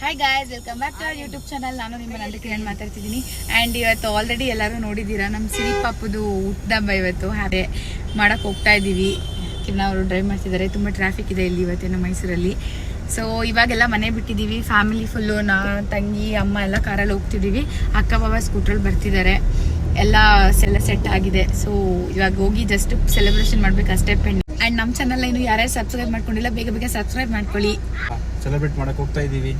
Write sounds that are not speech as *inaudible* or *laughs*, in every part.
Hi guys welcome back to our YouTube channel ನಾನು ನಿಮ್ಮ ನಂದು ಕಿರಣ್ ಮಾತಾಡ್ತಿದ್ದೀನಿ. ಆ್ಯಂಡ್ ಇವತ್ತು ಆಲ್ರೆಡಿ ಎಲ್ಲರೂ ನೋಡಿದ್ದೀರಾ ನಮ್ಮ ಸಿರಿ ಪಾಪದು ಹುಟ್ಟದಬ್ಬ ಇವತ್ತು. ಹಾಗೆ ಮಾಡೋಕ್ಕೆ ಹೋಗ್ತಾ ಇದ್ದೀವಿ. ಕಿರಣ ಅವರು ಡ್ರೈವ್ ಮಾಡ್ತಿದ್ದಾರೆ. ತುಂಬ ಟ್ರಾಫಿಕ್ ಇದೆ ಇಲ್ಲಿ ಇವತ್ತೇನು ಮೈಸೂರಲ್ಲಿ. ಸೊ ಇವಾಗೆಲ್ಲ ಮನೆ ಬಿಟ್ಟಿದ್ದೀವಿ. ಫ್ಯಾಮಿಲಿ ಫುಲ್ಲು ನಾ ತಂಗಿ ಅಮ್ಮ ಎಲ್ಲ ಕಾರಲ್ಲಿ ಹೋಗ್ತಿದ್ದೀವಿ. ಅಕ್ಕ ಬಾಬಾ ಸ್ಕೂಟ್ರಲ್ಲಿ ಬರ್ತಿದ್ದಾರೆ. ಎಲ್ಲ ಎಲ್ಲ ಸೆಟ್ ಆಗಿದೆ. ಸೊ ಇವಾಗ ಹೋಗಿ ಜಸ್ಟ್ ಸೆಲೆಬ್ರೇಷನ್ ಮಾಡಬೇಕು ಅಷ್ಟೇ ಪೆಂಡ್ ಆ್ಯಂಡ್ ನಮ್ಮ ಚಾನಲ್ ಇನ್ನು ಯಾರ್ಯಾರು ಸಬ್ಸ್ಕ್ರೈಬ್ ಮಾಡ್ಕೊಂಡಿಲ್ಲ ಬೇಗ ಬೇಗ ಸಬ್ಸ್ಕ್ರೈಬ್ ಮಾಡ್ಕೊಳ್ಳಿ. ಸೆಲೆಬ್ರೇಟ್ ಮಾಡಕ್ ಹೋಗ್ತಾ ಇದ್ದೀವಿ.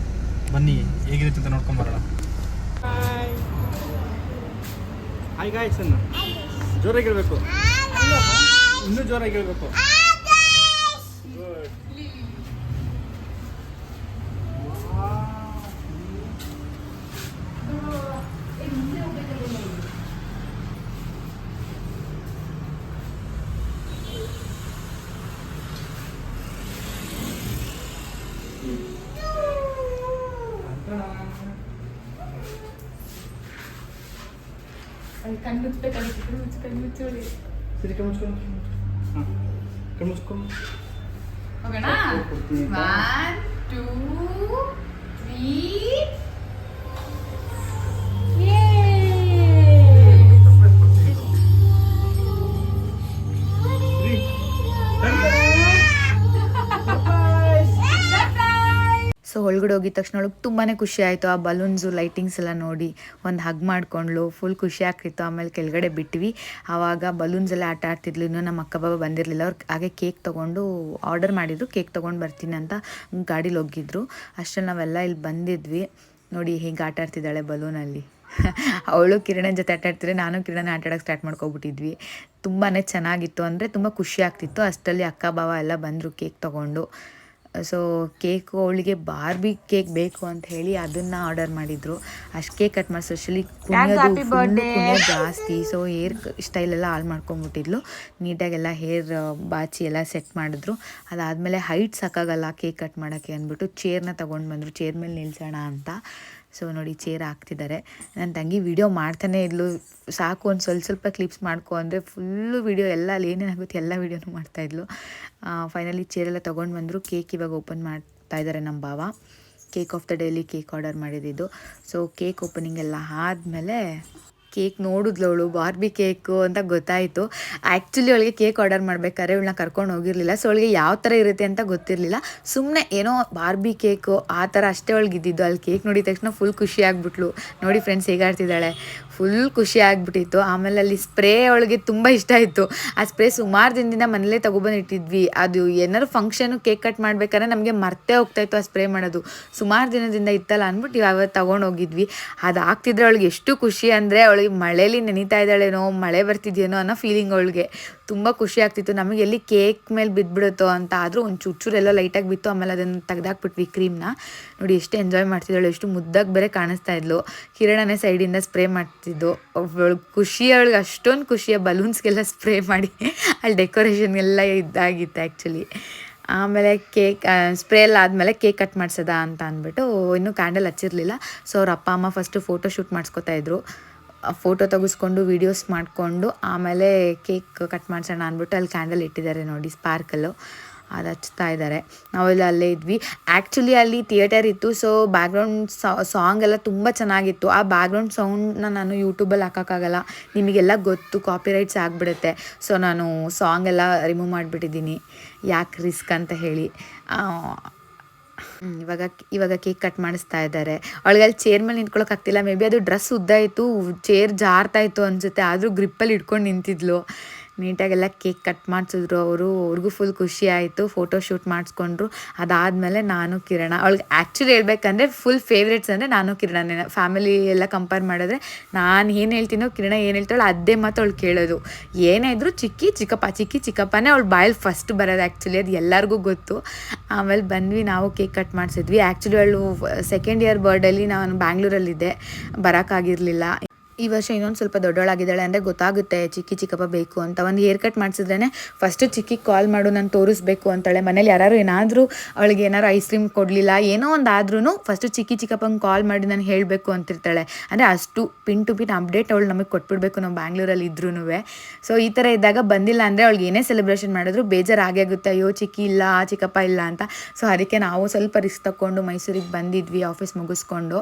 ಬನ್ನಿ ಹೇಗಿರುತ್ತೆ ಅಂತ ನೋಡ್ಕೊಂಡು ಬರೋಣ. ಹಾಯ್ ಗಾಯ್ಸ್ ಅನ್ನ. ಜೋರಾಗಿ ಹೇಳ್ಬೇಕು. ಇನ್ನೂ ಜೋರಾಗಿ ಹೇಳ್ಬೇಕು. കണ്ണുച്ചിട്ട് കളിക്കും കണ്ണുച്ചോളി ശരിക്കും കണ്ണുച്ചോ ഓക്കെടാ വൺ ടു ത്രീ ಸೊ ಒಳಗಡೆ ಹೋಗಿದ ತಕ್ಷಣ ಅವಳಿಗೆ ತುಂಬಾ ಖುಷಿ ಆಯಿತು. ಆ ಬಲೂನ್ಸು ಲೈಟಿಂಗ್ಸ್ ಎಲ್ಲ ನೋಡಿ ಒಂದು ಹಗ್ ಮಾಡ್ಕೊಂಡ್ಲು. ಫುಲ್ ಖುಷಿ ಆಗ್ತಿತ್ತು. ಆಮೇಲೆ ಕೆಳಗಡೆ ಬಿಟ್ವಿ. ಆವಾಗ ಬಲೂನ್ಸ್ ಎಲ್ಲ ಆಟ ಆಡ್ತಿದ್ಲು. ಇನ್ನೂ ನಮ್ಮ ಅಕ್ಕ ಬಾಬಾ ಬಂದಿರಲಿಲ್ಲ. ಅವ್ರು ಹಾಗೆ ಕೇಕ್ ತೊಗೊಂಡು ಆರ್ಡರ್ ಮಾಡಿದ್ರು. ಕೇಕ್ ತೊಗೊಂಡು ಬರ್ತೀನಿ ಅಂತ ಗಾಡೀಲಿ ಹೋಗಿದ್ರು. ಅಷ್ಟೇ ನಾವೆಲ್ಲ ಇಲ್ಲಿ ಬಂದಿದ್ವಿ. ನೋಡಿ ಹೇಗೆ ಆಟ ಆಡ್ತಿದ್ದಾಳೆ ಬಲೂನಲ್ಲಿ *laughs* ಅವಳು ಕಿರಣ್ ಜೊತೆ ಆಟ ಆಡ್ತಿದ್ರೆ ನಾನು ಕಿರಣನ ಆಟ ಆಡೋಕ್ಕೆ ಸ್ಟಾರ್ಟ್ ಮಾಡ್ಕೊಬಿಟ್ಟಿದ್ವಿ. ತುಂಬಾ ಚೆನ್ನಾಗಿತ್ತು. ಅಂದರೆ ತುಂಬ ಖುಷಿ ಆಗ್ತಿತ್ತು. ಅಷ್ಟರಲ್ಲಿ ಅಕ್ಕ ಬಾವ ಎಲ್ಲ ಬಂದರು ಕೇಕ್ ತೊಗೊಂಡು. ಸೊ ಕೇಕು ಅವಳಿಗೆ ಬಾರ್ಬಿ ಕೇಕ್ ಬೇಕು ಅಂತ ಹೇಳಿ ಅದನ್ನ ಆರ್ಡರ್ ಮಾಡಿದ್ರು. ಅಷ್ಟು ಕೇಕ್ ಕಟ್ ಮಾಡಿ ಸ್ಪೆಷಲಿ ಕುಣಿಯೋದು full ಕುಣಿಯೋದು ಜಾಸ್ತಿ. ಸೊ ಹೇರ್ ಸ್ಟೈಲ್ ಎಲ್ಲ ಹಾಳು ಮಾಡ್ಕೊಂಬಿಟ್ಟಿದ್ಲು. ನೀಟಾಗೆಲ್ಲ ಹೇರ್ ಬಾಚಿ ಎಲ್ಲ ಸೆಟ್ ಮಾಡಿದ್ರು. ಅದಾದಮೇಲೆ ಹೈಟ್ ಸಾಕಾಗಲ್ಲ ಕೇಕ್ ಕಟ್ ಮಾಡೋಕ್ಕೆ ಅಂದ್ಬಿಟ್ಟು ಚೇರ್ನ ತೊಗೊಂಡು ಬಂದರು. ಚೇರ್ ಮೇಲೆ ನಿಲ್ಸೋಣ ಅಂತ. ಸೊ ನೋಡಿ ಚೇರ್ ಹಾಕ್ತಿದ್ದಾರೆ ನನ್ನ ತಂಗಿ ವಿಡಿಯೋ ಮಾಡ್ತಾನೆ ಇದ್ಲು. ಸಾಕು ಒಂದು ಸ್ವಲ್ಪ ಸ್ವಲ್ಪ ಕ್ಲಿಪ್ಸ್ ಮಾಡ್ಕೊ ಅಂದರೆ ಫುಲ್ಲು ವಿಡಿಯೋ ಎಲ್ಲ ಅಲ್ಲಿ ಏನೇನಾಗುತ್ತೆ ಎಲ್ಲ ವೀಡಿಯೋನು ಮಾಡ್ತಾಯಿದ್ಲು ಫೈನಲಿ ಚೇರೆಲ್ಲ ತೊಗೊಂಡು ಬಂದರು. ಕೇಕ್ ಇವಾಗ ಓಪನ್ ಮಾಡ್ತಾ ಇದ್ದಾರೆ ನಮ್ಮ ಭಾವ. Cake of the daily cake order ಮಾಡಿದ್ದು. ಸೊ ಕೇಕ್ ಓಪನಿಂಗ್ ಎಲ್ಲ ಆದಮೇಲೆ ಕೇಕ್ ನೋಡಿದ್ಲು ಅವಳು ಬಾರ್ಬಿ ಕೇಕು ಅಂತ ಗೊತ್ತಾಯಿತು. ಆ್ಯಕ್ಚುಲಿ ಅವಳಿಗೆ ಕೇಕ್ ಆರ್ಡರ್ ಮಾಡ್ಬೇಕಾದ್ರೆ ಇವಳನ್ನ ಕರ್ಕೊಂಡು ಹೋಗಿರಲಿಲ್ಲ. ಸೊ ಅವಳಿಗೆ ಯಾವ ಥರ ಇರುತ್ತೆ ಅಂತ ಗೊತ್ತಿರಲಿಲ್ಲ. ಸುಮ್ಮನೆ ಏನೋ ಬಾರ್ಬಿ ಕೇಕು ಆ ಥರ ಅಷ್ಟೇ ಅವಳಿಗೆ ಇದ್ದಿದ್ದು. ಅಲ್ಲಿ ಕೇಕ್ ನೋಡಿದ ತಕ್ಷಣ ಫುಲ್ ಖುಷಿ ಆಗ್ಬಿಟ್ಲು. ನೋಡಿ ಫ್ರೆಂಡ್ಸ್ ಹೇಗಾಡ್ತಿದ್ದಾಳೆ ಫುಲ್ ಖುಷಿ ಆಗಿಬಿಟ್ಟಿತ್ತು. ಆಮೇಲೆ ಅಲ್ಲಿ ಸ್ಪ್ರೇ ಅವಳಿಗೆ ತುಂಬ ಇಷ್ಟ ಆಯಿತು. ಆ ಸ್ಪ್ರೇ ಸುಮಾರು ದಿನದಿಂದ ಮನೇಲೇ ತೊಗೊಬಂದಿಟ್ಟಿದ್ವಿ. ಅದು ಏನಾರು ಫಂಕ್ಷನು ಕೇಕ್ ಕಟ್ ಮಾಡ್ಬೇಕಾದ್ರೆ ನಮಗೆ ಮರ್ತೇ ಹೋಗ್ತಾಯಿತ್ತು ಆ ಸ್ಪ್ರೇ ಮಾಡೋದು. ಸುಮಾರು ದಿನದಿಂದ ಇತ್ತಲ್ಲ ಅಂದ್ಬಿಟ್ಟು ಇವಾಗ ತಗೊಂಡೋಗಿದ್ವಿ ಅದು ಆಗ್ತಿದ್ರೆ ಅವಳಿಗೆ ಎಷ್ಟು ಖುಷಿ ಅಂದರೆ ಅವಳಿಗೆ ಮಳೇಲಿ ನೆನೀತಾ ಇದ್ದಾಳೇನೋ, ಮಳೆ ಬರ್ತಿದೆಯೇನೋ ಅನ್ನೋ ಫೀಲಿಂಗ್ ಅವಳಿಗೆ. ತುಂಬ ಖುಷಿ ಆಗ್ತಿತ್ತು. ನಮಗೆ ಎಲ್ಲಿ ಕೇಕ್ ಮೇಲೆ ಬಿದ್ದುಬಿಡುತ್ತೋ ಅಂತ ಆದರೂ ಒಂದು ಚುಚ್ಚೂರೆಲ್ಲ ಲೈಟಾಗಿ ಬಿತ್ತು, ಆಮೇಲೆ ಅದನ್ನು ತೆಗ್ದಾಕ್ಬಿಟ್ವಿ ಕ್ರೀಮ್ನ ನೋಡಿ ಎಷ್ಟು ಎಂಜಾಯ್ ಮಾಡ್ತಿದ್ದಾಳು, ಎಷ್ಟು ಮುದ್ದಾಗಿ ಬೇರೆ ಕಾಣಿಸ್ತಾ ಇದ್ಲು. ಕಿರಣನೇ ಸೈಡಿಂದ ಸ್ಪ್ರೇ ಮಾಡ್ತಿದ್ದು. ಅವಳು ಖುಷಿ, ಅವಳಿಗೆ ಅಷ್ಟೊಂದು ಖುಷಿಯ ಬಲೂನ್ಸ್ಗೆಲ್ಲ ಸ್ಪ್ರೇ ಮಾಡಿ, ಅಲ್ಲಿ ಡೆಕೋರೇಷನ್ಗೆಲ್ಲ ಇದಾಗಿತ್ತು ಆ್ಯಕ್ಚುಲಿ ಆಮೇಲೆ ಕೇಕ್ ಸ್ಪ್ರೇ ಎಲ್ಲ ಆದಮೇಲೆ ಕೇಕ್ ಕಟ್ ಮಾಡ್ಸೋದ ಅಂತ ಅಂದ್ಬಿಟ್ಟು, ಇನ್ನೂ ಕ್ಯಾಂಡಲ್ ಹಚ್ಚಿರಲಿಲ್ಲ. ಸೊ ಅವ್ರ ಅಪ್ಪ, ಅಮ್ಮ ಫಸ್ಟು ಫೋಟೋ ಶೂಟ್ ಮಾಡಿಸ್ಕೊತಾ ಇದ್ರು. ಫೋಟೋ ತೆಗೆಸ್ಕೊಂಡು ವೀಡಿಯೋಸ್ ಮಾಡಿಕೊಂಡು, ಆಮೇಲೆ ಕೇಕ್ ಕಟ್ ಮಾಡ್ಸೋಣ ಅಂದ್ಬಿಟ್ಟು ಅಲ್ಲಿ ಕ್ಯಾಂಡಲ್ ಇಟ್ಟಿದ್ದಾರೆ ನೋಡಿ ಸ್ಪಾರ್ಕಲ್ಲು ಅದು ಹಚ್ತಾ ಇದ್ದಾರೆ. ನಾವೆಲ್ಲ ಅಲ್ಲೇ ಇದ್ವಿ. ಆ್ಯಕ್ಚುಲಿ ಅಲ್ಲಿ ಥಿಯೇಟರ್ ಇತ್ತು ಸೊ ಬ್ಯಾಕ್ಗ್ರೌಂಡ್ ಸಾಂಗ್ ಎಲ್ಲ ತುಂಬ ಚೆನ್ನಾಗಿತ್ತು. ಆ ಬ್ಯಾಕ್ಗ್ರೌಂಡ್ ಸೌಂಡ್ನ ನಾನು ಯೂಟ್ಯೂಬಲ್ಲಿ ಹಾಕೋಕ್ಕಾಗಲ್ಲ. ನಿಮಗೆಲ್ಲ ಗೊತ್ತು ಕಾಪಿರೈಟ್ಸ್ ಆಗಿಬಿಡುತ್ತೆ. ಸೊ ನಾನು ಸಾಂಗ್ ಎಲ್ಲ ರಿಮೂವ್ ಮಾಡಿಬಿಟ್ಟಿದ್ದೀನಿ. ಯಾಕೆ ರಿಸ್ಕ್ ಅಂತ ಹೇಳಿ. ಇವಾಗ ಇವಾಗ ಕೇಕ್ ಕಟ್ ಮಾಡಿಸ್ತಾ ಇದ್ದಾರೆ. ಅವಳಿಗೆ ಅಲ್ಲಿ ಚೇರ್ ಮೇಲೆ ನಿಂತ್ಕೊಳಕ್ ಆಗ್ತಿಲ್ಲ. ಮೇ ಬಿ ಅದು ಡ್ರೆಸ್ ಉದ್ದ ಇತ್ತು ಚೇರ್ ಜಾರ್ತಾ ಇತ್ತು ಅನ್ಸುತ್ತೆ. ಆದರೂ ಗ್ರಿಪ್ಪಲ್ಲಿ ಇಟ್ಕೊಂಡು ನಿಂತಿದ್ಲು. ನೀಟಾಗೆಲ್ಲ ಕೇಕ್ ಕಟ್ ಮಾಡಿಸಿದ್ರು ಅವರು. ಅವ್ರಿಗೂ ಫುಲ್ ಖುಷಿ ಆಯಿತು. ಫೋಟೋ ಶೂಟ್ ಮಾಡಿಸ್ಕೊಂಡ್ರು. ಅದಾದಮೇಲೆ ನಾನು, ಕಿರಣ. ಅವಳಿಗೆ ಆ್ಯಕ್ಚುಲಿ ಹೇಳ್ಬೇಕಂದ್ರೆ ಫುಲ್ ಫೇವ್ರೇಟ್ಸ್ ಅಂದರೆ ನಾನು, ಕಿರಣನೇ. ಫ್ಯಾಮಿಲಿ ಎಲ್ಲ ಕಂಪೇರ್ ಮಾಡಿದ್ರೆ ನಾನು ಏನು ಹೇಳ್ತೀನೋ, ಕಿರಣ ಏನು ಹೇಳ್ತಾಳೆ ಅದೇ ಮಾತು ಅವಳು ಕೇಳೋದು. ಏನೇ ಇದ್ರು ಚಿಕ್ಕಿ, ಚಿಕ್ಕಪ್ಪ, ಚಿಕ್ಕಿ, ಚಿಕ್ಕಪ್ಪನೇ ಅವಳು ಬಾಯಲ್ಲಿ ಫಸ್ಟ್ ಬರೋದು ಆ್ಯಕ್ಚುಲಿ ಅದು ಎಲ್ಲರಿಗೂ ಗೊತ್ತು. ಆಮೇಲೆ ಬಂದ್ವಿ ನಾವು ಕೇಕ್ ಕಟ್ ಮಾಡಿಸಿದ್ವಿ. ಆ್ಯಕ್ಚುಲಿ ಅವಳು ಸೆಕೆಂಡ್ ಇಯರ್ ಬರ್ಡಲ್ಲಿ ನಾನು ಬ್ಯಾಂಗ್ಳೂರಲ್ಲಿದ್ದೆ ಬರೋಕ್ಕಾಗಿರಲಿಲ್ಲ ಈ ವರ್ಷ ಇನ್ನೊಂದು ಸ್ವಲ್ಪ ದೊಡ್ಡವಳಾಗಿದ್ದಾಳೆ ಅಂದರೆ ಗೊತ್ತಾಗುತ್ತೆ, ಚಿಕ್ಕಿ ಚಿಕ್ಕಪ್ಪ ಬೇಕು ಅಂತ. ಒಂದು ಹೇರ್ ಕಟ್ ಮಾಡಿಸಿದ್ರೇ ಫಸ್ಟು ಚಿಕ್ಕಿಗೆ ಕಾಲ್ ಮಾಡು, ನಾನು ತೋರಿಸ್ಬೇಕು ಅಂತಾಳೆ. ಮನೇಲಿ ಯಾರು ಏನಾದರೂ ಅವಳಿಗೆ ಏನಾದ್ರು ಐಸ್ ಕ್ರೀಮ್ ಕೊಡಲಿಲ್ಲ, ಏನೋ ಒಂದು ಆದ್ರೂ ಫಸ್ಟು ಚಿಕ್ಕಿ ಚಿಕ್ಕಪ್ಪಂಗೆ ಕಾಲ್ ಮಾಡಿ ನಾನು ಹೇಳಬೇಕು ಅಂತಿರ್ತಾಳೆ. ಅಂದರೆ ಅಷ್ಟು ಪಿನ್ ಟು ಪಿನ್ ಅಪ್ಡೇಟ್ ಅವಳು ನಮಗೆ ಕೊಟ್ಬಿಡ್ಬೇಕು ನಾವು ಬ್ಯಾಂಗ್ಳೂರಲ್ಲಿ ಇದ್ರೂ ಸೊ ಈ ಥರ ಇದ್ದಾಗ ಬಂದಿಲ್ಲ ಅಂದರೆ ಅವಳಿಗೆ ಏನೇ ಸೆಲೆಬ್ರೇಷನ್ ಮಾಡಿದ್ರು ಬೇಜಾರು ಆಗೇ ಆಗುತ್ತೆ. ಅಯ್ಯೋ, ಚಿಕ್ಕಿ ಇಲ್ಲ ಚಿಕ್ಕಪ್ಪ ಇಲ್ಲ ಅಂತ. ಸೊ ಅದಕ್ಕೆ ನಾವು ಸ್ವಲ್ಪ ರಿಸ್ಕ್ ತಗೊಂಡು ಮೈಸೂರಿಗೆ ಬಂದಿದ್ವಿ ಆಫೀಸ್ ಮುಗಿಸ್ಕೊಂಡು.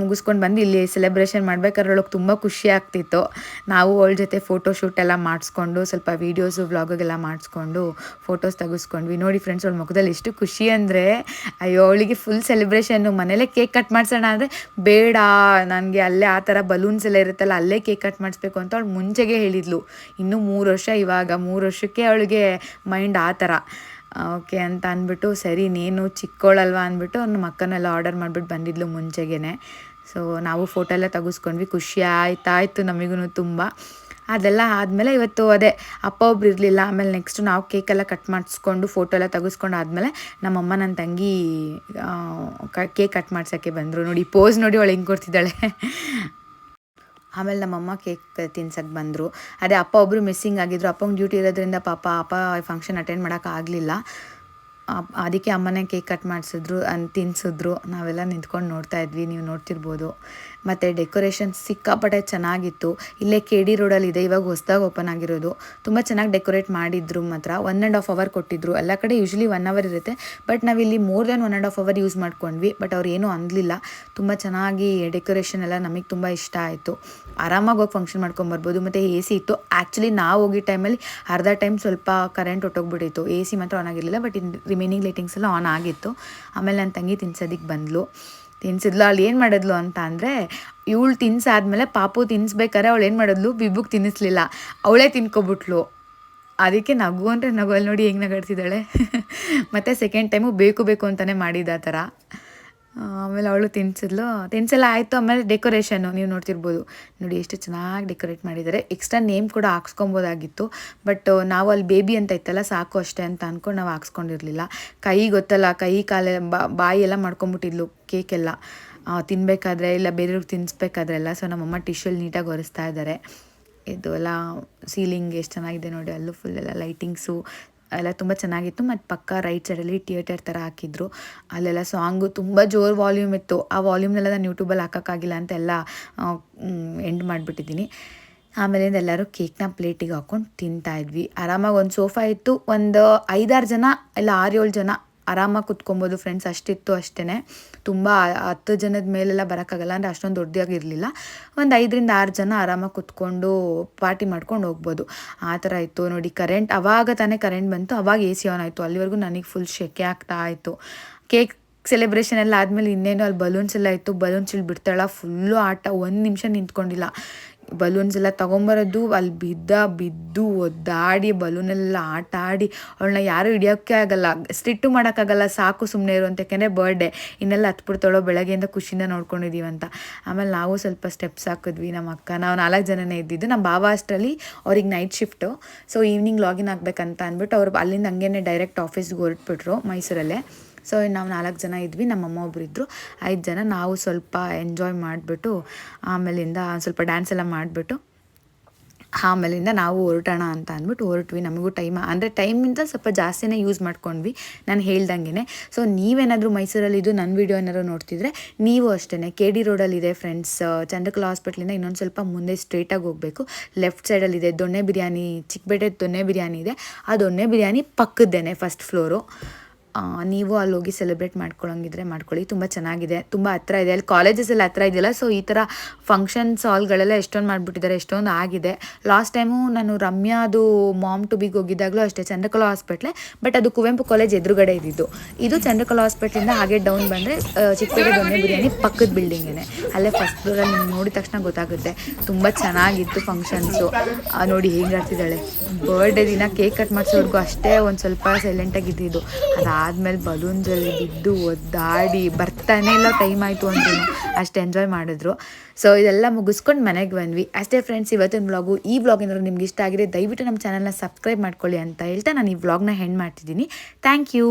ಮುಗಿಸ್ಕೊಂಡು ಬಂದು ಇಲ್ಲಿ ಸೆಲೆಬ್ರೇಷನ್ ಮಾಡ್ಬೇಕಾದ್ರೆ ಅವಳಿಗೆ ತುಂಬ ಖುಷಿ ಆಗ್ತಿತ್ತು. ನಾವು ಅವಳ ಜೊತೆ ಫೋಟೋ ಶೂಟ್ ಎಲ್ಲ ಮಾಡಿಸ್ಕೊಂಡು, ಸ್ವಲ್ಪ ವೀಡಿಯೋಸು ವ್ಲಾಗಿಗೆಲ್ಲ ಮಾಡಿಸ್ಕೊಂಡು ಫೋಟೋಸ್ ತೆಗೆಸ್ಕೊಂಡ್ವಿ. ನೋಡಿ ಫ್ರೆಂಡ್ಸ್ ಅವಳ ಮುಖದಲ್ಲಿ ಎಷ್ಟು ಖುಷಿ ಅಂದರೆ, ಅಯ್ಯೋ, ಅವಳಿಗೆ ಫುಲ್ ಸೆಲೆಬ್ರೇಷನ್ನು ಮನೇಲೇ ಕೇಕ್ ಕಟ್ ಮಾಡಿಸೋಣ ಅಂದರೆ ಬೇಡ. ನನಗೆ ಅಲ್ಲೇ ಆ ಥರ ಬಲೂನ್ಸ್ ಎಲ್ಲ ಇರುತ್ತಲ್ಲ, ಅಲ್ಲೇ ಕೇಕ್ ಕಟ್ ಮಾಡಿಸ್ಬೇಕು ಅಂತ ಅವಳು ಮುಂಚೆಗೆ ಹೇಳಿದ್ಲು. ಇನ್ನೂ ಮೂರು ವರ್ಷ ಇವಾಗ, ಮೂರು ವರ್ಷಕ್ಕೆ ಅವಳಿಗೆ ಮೈಂಡ್ ಆ ಥರ. ಓಕೆ ಅಂತ ಅಂದ್ಬಿಟ್ಟು, ಸರಿ, ನೀನು ಚಿಕ್ಕೋಳಲ್ವಾ ಅಂದ್ಬಿಟ್ಟು ನಮ್ಮ ಅಕ್ಕನೆಲ್ಲ ಆರ್ಡರ್ ಮಾಡಿಬಿಟ್ಟು ಬಂದಿದ್ಲು ಮುಂಚೆಗೇ ಸೊ ನಾವು ಫೋಟೋ ಎಲ್ಲ ತೆಗೆಸ್ಕೊಂಡ್ವಿ. ಖುಷಿ ಆಯ್ತಾಯ್ತು ನಮಗೂ ತುಂಬ. ಅದೆಲ್ಲ ಆದಮೇಲೆ ಇವತ್ತು ಅದೇ, ಅಪ್ಪ ಒಬ್ರು ಇರಲಿಲ್ಲ. ಆಮೇಲೆ ನೆಕ್ಸ್ಟ್ ನಾವು ಕೇಕೆಲ್ಲ ಕಟ್ ಮಾಡಿಸ್ಕೊಂಡು ಫೋಟೋ ಎಲ್ಲ ತೆಗೆಸ್ಕೊಂಡು ಆದಮೇಲೆ ನಮ್ಮಮ್ಮ ನನ್ನ ತಂಗಿ ಕೇಕ್ ಕಟ್ ಮಾಡ್ಸೋಕ್ಕೆ ಬಂದರು. ನೋಡಿ ಪೋಸ್ ನೋಡಿ, ಅವಳು ಹೆಂಗೆ ಕೊಡ್ತಿದ್ದಾಳೆ. ಆಮೇಲೆ ನಮ್ಮಮ್ಮ ಕೇಕ್ ತಿನ್ಸಕ್ಕೆ ಬಂದರು. ಅದೇ ಅಪ್ಪ ಒಬ್ಬರು ಮಿಸ್ಸಿಂಗ್ ಆಗಿದ್ರು. ಅಪ್ಪಂಗೆ ಡ್ಯೂಟಿ ಇರೋದ್ರಿಂದ ಪಾಪ ಅಪ್ಪ ಫಂಕ್ಷನ್ ಅಟೆಂಡ್ ಮಾಡೋಕ್ಕಾಗಲಿಲ್ಲ ಅದಕ್ಕೆ ಅಮ್ಮನೇ ಕೇಕ್ ಕಟ್ ಮಾಡಿಸಿದ್ರು, ಅನ್ ತಿನ್ಸಿದ್ರು. ನಾವೆಲ್ಲ ನಿಂತ್ಕೊಂಡು ನೋಡ್ತಾ ಇದ್ವಿ, ನೀವು ನೋಡ್ತಿರ್ಬೋದು. ಮತ್ತು ಡೆಕೋರೇಷನ್ ಸಿಕ್ಕಾಪಟ್ಟೆ ಚೆನ್ನಾಗಿತ್ತು. ಇಲ್ಲೇ ಕೆ ಡಿ ರೋಡಲ್ಲಿ ಇದೆ, ಇವಾಗ ಹೊಸ್ದಾಗಿ ಓಪನ್ ಆಗಿರೋದು. ತುಂಬ ಚೆನ್ನಾಗಿ ಡೆಕೋರೇಟ್ ಮಾಡಿದ್ರು ಮಾತ್ರ. ಒನ್ ಆ್ಯಂಡ್ ಆಫ್ ಅವರ್ ಕೊಟ್ಟಿದ್ರು. ಎಲ್ಲ ಕಡೆ ಯೂಶ್ವಲಿ ಒನ್ ಅವರ್ ಇರುತ್ತೆ. ಬಟ್ ನಾವಿಲ್ಲಿ more then one and half hour use ಮಾಡ್ಕೊಂಡ್ವಿ. ಬಟ್ ಅವ್ರು ಏನೂ ಅಂದಲಿಲ್ಲ. ತುಂಬ ಚೆನ್ನಾಗಿ ಡೆಕೋರೇಷನ್ ಎಲ್ಲ ನಮಗೆ ತುಂಬ ಇಷ್ಟ ಆಯಿತು. ಆರಾಮಾಗಿ ಹೋಗಿ ಫಂಕ್ಷನ್ ಮಾಡ್ಕೊಂಬರ್ಬೋದು. ಮತ್ತು ಎ ಸಿ ಇತ್ತು. ಆ್ಯಕ್ಚುಲಿ ನಾವು ಹೋಗಿ ಟೈಮಲ್ಲಿ ಅರ್ಧ ಟೈಮ್ ಸ್ವಲ್ಪ ಕರೆಂಟ್ ಹೊಟ್ಟೋಗ್ಬಿಟ್ಟಿತ್ತು ಎ ಸಿ ಮಾತ್ರ ಆನ್ ಆಗಿರಲಿಲ್ಲ. ಬಟ್ ಇನ್ ರಿಮೈನಿಂಗ್ ಲೈಟಿಂಗ್ಸ್ ಎಲ್ಲ ಆನ್ ಆಗಿತ್ತು. ಆಮೇಲೆ ನನ್ನ ತಂಗಿ ತಿನ್ಸೋದಕ್ಕೆ ಬಂದಳು ತಿನ್ಸಿದ್ಲು, ಅವಳು ಏನು ಮಾಡಿದ್ಲು ಅಂತ ಅಂದರೆ, ಇವಳು ತಿನ್ಸಾದ್ಮೇಲೆ ಪಾಪು ತಿನ್ಸ್ಬೇಕಾದ್ರೆ ಅವಳು ಏನು ಮಾಡಿದ್ಲು? ಬಿಬ್ಬುಗೆ ತಿನ್ನಿಸ್ಲಿಲ್ಲ ಅವಳೇ ತಿನ್ಕೊಬಿಟ್ಲು. ಅದಕ್ಕೆ ನಗು ಅಂದರೆ ನಗು ಅಲ್ಲಿ ನೋಡಿ ಹೆಂಗೆ ನಗಾಡ್ತಿದ್ದಾಳೆ. ಮತ್ತು ಸೆಕೆಂಡ್ ಟೈಮು ಬೇಕು ಬೇಕು ಅಂತಲೇ ಮಾಡಿದ ಆ ಥರ. ಆಮೇಲೆ ಅವಳು ತಿನ್ಸಿದ್ಲು. ತಿನ್ಸೆಲ್ಲ, ಆಯಿತು. ಆಮೇಲೆ ಡೆಕೋರೇಷನ್ನು ನೀವು ನೋಡ್ತಿರ್ಬೋದು. ನೋಡಿ, ಎಷ್ಟು ಚೆನ್ನಾಗಿ ಡೆಕೋರೇಟ್ ಮಾಡಿದ್ದಾರೆ. ಎಕ್ಸ್ಟ್ರಾ ನೇಮ್ ಕೂಡ ಹಾಕ್ಸ್ಕೊಬೋದಾಗಿತ್ತು. ಬಟ್ ನಾವು ಅಲ್ಲಿ ಬೇಬಿ ಅಂತ ಇತ್ತಲ್ಲ, ಸಾಕು ಅಷ್ಟೇ ಅಂತ ಅಂದ್ಕೊಂಡು ನಾವು ಹಾಕ್ಸ್ಕೊಂಡಿರಲಿಲ್ಲ. ಕೈ ಗೊತ್ತಲ್ಲ, ಕೈ ಕಾಲ ಬಾಯಿ ಎಲ್ಲ ಮಾಡ್ಕೊಂಬಿಟ್ಟಿದ್ಲು ಕೇಕೆಲ್ಲ. ತಿನ್ನಬೇಕಾದ್ರೆ ಇಲ್ಲ ಬೇರೆಯವ್ರಿಗೆ ತಿನ್ನಿಸ್ಬೇಕಾದ್ರೆ ಎಲ್ಲ. ಸೊ ನಮ್ಮಮ್ಮ ಟಿಶ್ಯೂಲ್ಲಿ ನೀಟಾಗಿ ಒರೆಸ್ತಾ ಇದ್ದಾರೆ. ಇದು ಎಲ್ಲ ಸೀಲಿಂಗ್ ಎಷ್ಟು ಚೆನ್ನಾಗಿದೆ ನೋಡಿ, ಅಲ್ಲೂ ಫುಲ್ ಎಲ್ಲ ಲೈಟಿಂಗ್ಸು ಎಲ್ಲ ತುಂಬ ಚೆನ್ನಾಗಿತ್ತು. ಮತ್ತು ಪಕ್ಕ ರೈಟ್ ಸೈಡಲ್ಲಿ ಥಿಯೇಟರ್ ಥರ ಹಾಕಿದ್ರು. ಅಲ್ಲೆಲ್ಲ ಸಾಂಗು ತುಂಬ ಜೋರು ವಾಲ್ಯೂಮ್ ಇತ್ತು. ಆ ವಾಲ್ಯೂಮ್ನೆಲ್ಲ ನಾನು ಯೂಟ್ಯೂಬಲ್ಲಿ ಹಾಕೋಕ್ಕಾಗಿಲ್ಲ ಅಂತ ಎಲ್ಲ ಎಂಡ್ ಮಾಡಿಬಿಟ್ಟಿದ್ದೀನಿ. ಆಮೇಲಿಂದ ಎಲ್ಲರೂ ಕೇಕ್ನ ಪ್ಲೇಟಿಗೆ ಹಾಕ್ಕೊಂಡು ತಿಂತಾಯಿದ್ವಿ ಆರಾಮಾಗಿ ಒಂದು ಸೋಫಾ ಇತ್ತು. ಒಂದು ಐದಾರು ಜನ, ಇಲ್ಲ ಆರು ಏಳು ಜನ ಆರಾಮಾಗಿ ಕುತ್ಕೊಬೋದು. ಫ್ರೆಂಡ್ಸ್ ಅಷ್ಟಿತ್ತು ಅಷ್ಟೇ ತುಂಬ ಹತ್ತು ಜನದ ಮೇಲೆಲ್ಲ ಬರೋಕ್ಕಾಗಲ್ಲ. ಅಂದರೆ ಅಷ್ಟೊಂದು ದೊಡ್ಡದಾಗಿರಲಿಲ್ಲ. ಒಂದು ಐದರಿಂದ ಆರು ಜನ ಆರಾಮಾಗಿ ಕುತ್ಕೊಂಡು ಪಾರ್ಟಿ ಮಾಡ್ಕೊಂಡು ಹೋಗ್ಬೋದು. ಆ ಥರ ಇತ್ತು ನೋಡಿ ಕರೆಂಟ್ ಅವಾಗ ತಾನೇ ಕರೆಂಟ್ ಬಂತು. ಅವಾಗ ಎ ಸಿ ಆನ್ ಆಯಿತು. ಅಲ್ಲಿವರೆಗೂ ನನಗೆ ಫುಲ್ ಶೆಕೆ ಆಗ್ತಾ ಆಯಿತು. ಕೇಕ್ ಸೆಲೆಬ್ರೇಷನ್ ಎಲ್ಲ ಆದಮೇಲೆ ಇನ್ನೇನು, ಅಲ್ಲಿ ಬಲೂನ್ಸ್ ಎಲ್ಲ ಇತ್ತು. ಬಲೂನ್ಸ್ ಇಲ್ಲಿ ಬಿಡ್ತಾಳ? ಫುಲ್ಲು ಆಟ. ಒಂದು ನಿಮಿಷ ನಿಂತ್ಕೊಂಡಿಲ್ಲ. ಬಲೂನ್ಸ್ ಎಲ್ಲ ತೊಗೊಂಬರೋದು, ಅಲ್ಲಿ ಬಿದ್ದ ಬಿದ್ದು ಒದ್ದಾಡಿ ಬಲೂನೆಲ್ಲ ಆಟ ಆಡಿ ಅವಳನ್ನ ಯಾರೂ ಹಿಡಿಯೋಕ್ಕೆ ಆಗಲ್ಲ. ಸ್ಟಿಟ್ಟು ಮಾಡೋಕ್ಕಾಗಲ್ಲ, ಸಾಕು ಸುಮ್ಮನೆ ಇರು ಅಂತ. ಯಾಕೆಂದರೆ ಬರ್ಡೇ ಇನ್ನೆಲ್ಲ ಹತ್ಬಿಡ್ತಾಳೋ ಬೆಳಗ್ಗೆಯಿಂದ ಖುಷಿಯಿಂದ ನೋಡ್ಕೊಂಡಿದ್ದೀವಿ ಅಂತ. ಆಮೇಲೆ ನಾವು ಸ್ವಲ್ಪ ಸ್ಟೆಪ್ಸ್ ಹಾಕಿದ್ವಿ ನಮ್ಮ ಅಕ್ಕ. ನಾವು ನಾಲ್ಕು ಜನನೇ ಇದ್ದಿದ್ದು. ನಮ್ಮ ಬಾಬಾ ಅಷ್ಟರಲ್ಲಿ ಅವ್ರಿಗೆ night shift so evening login ಆಗಬೇಕಂತ ಅಂದ್ಬಿಟ್ಟು ಅವ್ರು ಅಲ್ಲಿಂದ ಹಂಗೇನೆ ಡೈರೆಕ್ಟ್ ಆಫೀಸ್ಗೆ ಹೊರಟ್ಬಿಟ್ರು ಮೈಸೂರಲ್ಲೇ. ಸೊ ನಾವು ನಾಲ್ಕು ಜನ ಇದ್ವಿ, ನಮ್ಮಮ್ಮ ಒಬ್ರು ಇದ್ದರು ಐದು ಜನ ನಾವು ಸ್ವಲ್ಪ ಎಂಜಾಯ್ ಮಾಡಿಬಿಟ್ಟು ಆಮೇಲಿಂದ ಸ್ವಲ್ಪ ಡ್ಯಾನ್ಸ್ ಎಲ್ಲ ಮಾಡಿಬಿಟ್ಟು ಆಮೇಲಿಂದ ನಾವು ಹೊರಟೋಣ ಅಂತ ಅಂದ್ಬಿಟ್ಟು ಹೊರಟ್ವಿ. ನಮಗೂ ಟೈಮ್ ಅಂದರೆ ಟೈಮಿಂದ ಸ್ವಲ್ಪ ಜಾಸ್ತಿನೇ ಯೂಸ್ ಮಾಡ್ಕೊಂಡ್ವಿ ನಾನು ಹೇಳ್ದಂಗೆ ಸೊ ನೀವೇನಾದರೂ ಮೈಸೂರಲ್ಲಿದ್ದು ನನ್ನ ವೀಡಿಯೋ ಏನಾದ್ರು ನೋಡ್ತಿದ್ರೆ ನೀವು ಅಷ್ಟೇ ಕೆ ಡಿ ರೋಡಲ್ಲಿದೆ ಫ್ರೆಂಡ್ಸ್ ಚಂದ್ರಕಲಾ ಹಾಸ್ಪಿಟ್ಲಿಂದ ಇನ್ನೊಂದು ಸ್ವಲ್ಪ ಮುಂದೆ ಸ್ಟ್ರೇಟಾಗಿ ಹೋಗಬೇಕು. ಲೆಫ್ಟ್ ಸೈಡಲ್ಲಿದೆ ದೊಣ್ಣೆ ಬಿರಿಯಾನಿ, ಚಿಕ್ಕಪೇಟೆ ದೊಣ್ಣೆ ಬಿರಿಯಾನಿ ಇದೆ. ಆ ದೊಣ್ಣೆ ಬಿರಿಯಾನಿ ಪಕ್ಕದ್ದೇನೆ ಫಸ್ಟ್ ಫ್ಲೋರು ನೀವು ಅಲ್ಲಿ ಹೋಗಿ ಸೆಲೆಬ್ರೇಟ್ ಮಾಡ್ಕೊಳ್ಳೋಂಗಿದ್ರೆ ಮಾಡ್ಕೊಳ್ಳಿ. ತುಂಬ ಚೆನ್ನಾಗಿದೆ. ತುಂಬ ಹತ್ರ ಇದೆ. ಅಲ್ಲಿ ಕಾಲೇಜಸ್ ಎಲ್ಲ ಹತ್ರ ಇದೆಯಲ್ಲ ಸೊ ಈ ಥರ ಫಂಕ್ಷನ್ಸ್ ಹಾಲ್ಗಳೆಲ್ಲ ಎಷ್ಟೊಂದು ಮಾಡಿಬಿಟ್ಟಿದ್ದಾರೆ, ಎಷ್ಟೊಂದು ಆಗಿದೆ. ಲಾಸ್ಟ್ ಟೈಮು ನಾನು ರಮ್ಯಾದು ಮಾಮ್ ಟು ಬಿಗೆ ಹೋಗಿದ್ದಾಗಲೂ ಅಷ್ಟೇ, ಚಂದ್ರಕಲಾ ಹಾಸ್ಪಿಟ್ಲೆ ಬಟ್ ಅದು ಕುವೆಂಪು ಕಾಲೇಜ್ ಎದುರುಗಡೆ ಇದ್ದಿದ್ದು. ಇದು ಚಂದ್ರಕಲಾ ಹಾಸ್ಪಿಟ್ಲಿಂದ ಹಾಗೆ ಡೌನ್ ಬಂದರೆ ಚಿಕ್ಕಪೇಟೆ ದೊಣ್ಣೆ ಬಿರಿಯಾನಿ ಪಕ್ಕದ ಬಿಲ್ಡಿಂಗೇನೆ ಅಲ್ಲೇ ಫಸ್ಟ್ ಫ್ಲೋರಲ್ಲಿ ನಿಮ್ಗೆ ನೋಡಿದ ತಕ್ಷಣ ಗೊತ್ತಾಗುತ್ತೆ. ತುಂಬ ಚೆನ್ನಾಗಿತ್ತು ಫಂಕ್ಷನ್ಸು ನೋಡಿ ಹೇಗೆ ಆಡ್ತಿದ್ದಾಳೆ ಬರ್ಡೇ ದಿನ ಕೇಕ್ ಕಟ್ ಮಾಡಿಸೋರ್ಗು ಅಷ್ಟೇ ಒಂದು ಸ್ವಲ್ಪ ಸೈಲೆಂಟಾಗಿ ಇದ್ದಿದ್ದು. ಅದಾದಮೇಲೆ ಬಲೂನ್ಸಲ್ಲಿ ಬಿದ್ದು ಒದ್ದಾಡಿ ಬರ್ತಾನೆ ಇಲ್ಲ ಟೈಮ್ ಆಯಿತು ಅಂತ ಅಷ್ಟು ಎಂಜಾಯ್ ಮಾಡಿದ್ರು. ಸೊ ಇದೆಲ್ಲ ಮುಗಿಸ್ಕೊಂಡು ಮನೆಗೆ ಬಂದ್ವಿ. ಅಷ್ಟೇ ಫ್ರೆಂಡ್ಸ್ ಇವತ್ತಿನ ವ್ಲಾಗು ಈ ವ್ಲಾಗ್ ಏನಾದ್ರು ನಿಮ್ಗೆ ಇಷ್ಟ ಆಗಿದೆ ದಯವಿಟ್ಟು ನಮ್ಮ ಚಾನಲ್ನ ಸಬ್ಸ್ಕ್ರೈಬ್ ಮಾಡ್ಕೊಳ್ಳಿ ಅಂತ ಹೇಳ್ತಾ ನಾನು ಈ ವ್ಲಾಗ್ನ ಹೆಂಡ್ ಮಾಡ್ತಿದ್ದೀನಿ. Thank you